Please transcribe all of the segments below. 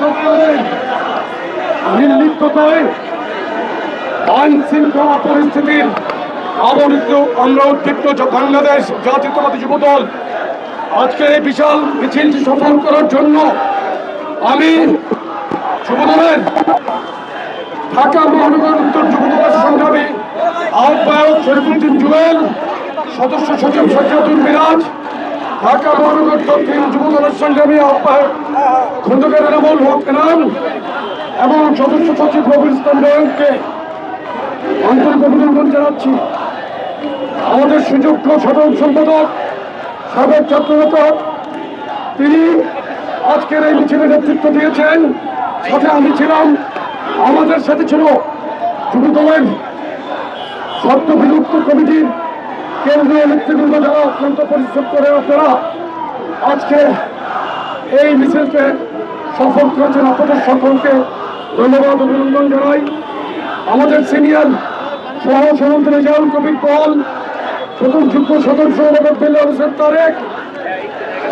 সরকারের নির্লিপ্ততায় আইন শৃঙ্খলা পরিস্থিতির আবরিত আমরা উদ্বিগ্ন যে বাংলাদেশ জাতীয়তাবাদী যুবদল আজকে এই বিশাল মিছিলটি সফল করার জন্য আমি যুবদলের ঢাকা মহানগর উত্তর যুবদলের সংগ্রামী আহ্বায়ক শরীফুদ্দিন জুয়েল, সদস্য সচিব সচিবুল মিরাজ, ঢাকা মহানগর দক্ষিণ যুবদলের সংগ্রামী আহ্বায়ক খন্দকার এনামুল হক এনাম এবং সদস্য সচিব রবির ইসলাম নয়নকে আন্তরিক অভিনন্দন জানাচ্ছি। আমাদের সুযোগ্য সাধারণ সম্পাদক, সাবেক ছাত্রনেতা, তিনি আজকের এই মিছিলে নেতৃত্ব দিয়েছেন। সাথে আমি ছিলাম, আমাদের সাথে ছিল যুবদলের শর্ত বিলুপ্ত কমিটির কেন্দ্রীয় নেতৃবৃন্দ যারা অত্যন্ত পরিশ্রম করে আপনারা আজকে এই মিছিলকে সফল করেছেন। আপনাদের সকলকে ধন্যবাদ, অভিনন্দন জানাই। আমাদের সিনিয়র সহ রেজাউল কবির পল, প্রথম যুগ্ম সদস্য আমাদের বেল্লা হোসেন তারেক,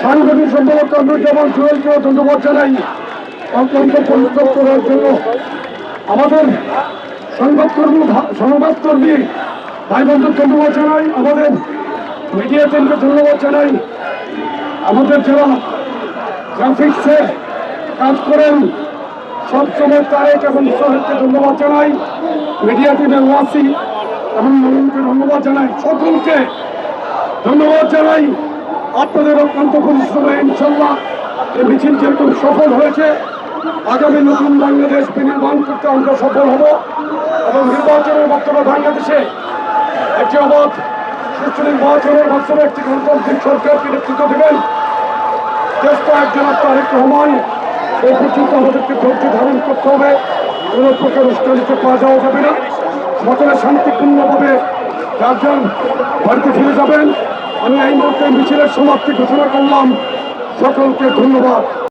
সাংগঠনিক সম্পাদক কামরুজ্জামান জুয়েলকেও ধন্যবাদ জানাই। অত্যন্ত পরিশ্রম করার জন্য আমাদের সংবাদকর্মী সংবাদকর্মী ভাই বন্ধুর ধন্যবাদ জানাই আমাদের মিডিয়া টিমকে ধন্যবাদ জানাই আমাদের যারা গ্রাফিক্সের কাজ করেন সবসময় তারেক এবং সোহেলকে ধন্যবাদ জানাই, মিডিয়া টিমের ওয়াসি এবং নবীনকে ধন্যবাদ জানাই, সকলকে ধন্যবাদ জানাই। আপনাদের অত্যন্ত পরিশ্রমে ইনশাল্লাহ এই মিছিল যেরকম সফল হয়েছে আগামী নতুন বাংলাদেশ বিনির্মাণ করতে আমরা সফল হব এবং নির্বাচনের মাধ্যমে বাংলাদেশে একটি অবাধ, সুষ্ঠু নির্বাচনের মাধ্যমে একটি গণতান্ত্রিক সরকারকে নেতৃত্ব দেবেন। দেশ একজন তারেক রহমান, এই পর্যন্ত আমাদেরকে ধৈর্য ধারণ করতে হবে। কোনো প্রকার উস্কানিতে পাওয়া যাওয়া যাবে না। সকলে শান্তিপূর্ণভাবে চারজন বাড়িতে ফিরে যাবেন। আমি এই মুহূর্তে মিছিলের সমাপ্তি ঘোষণা করলাম। সকলকে ধন্যবাদ।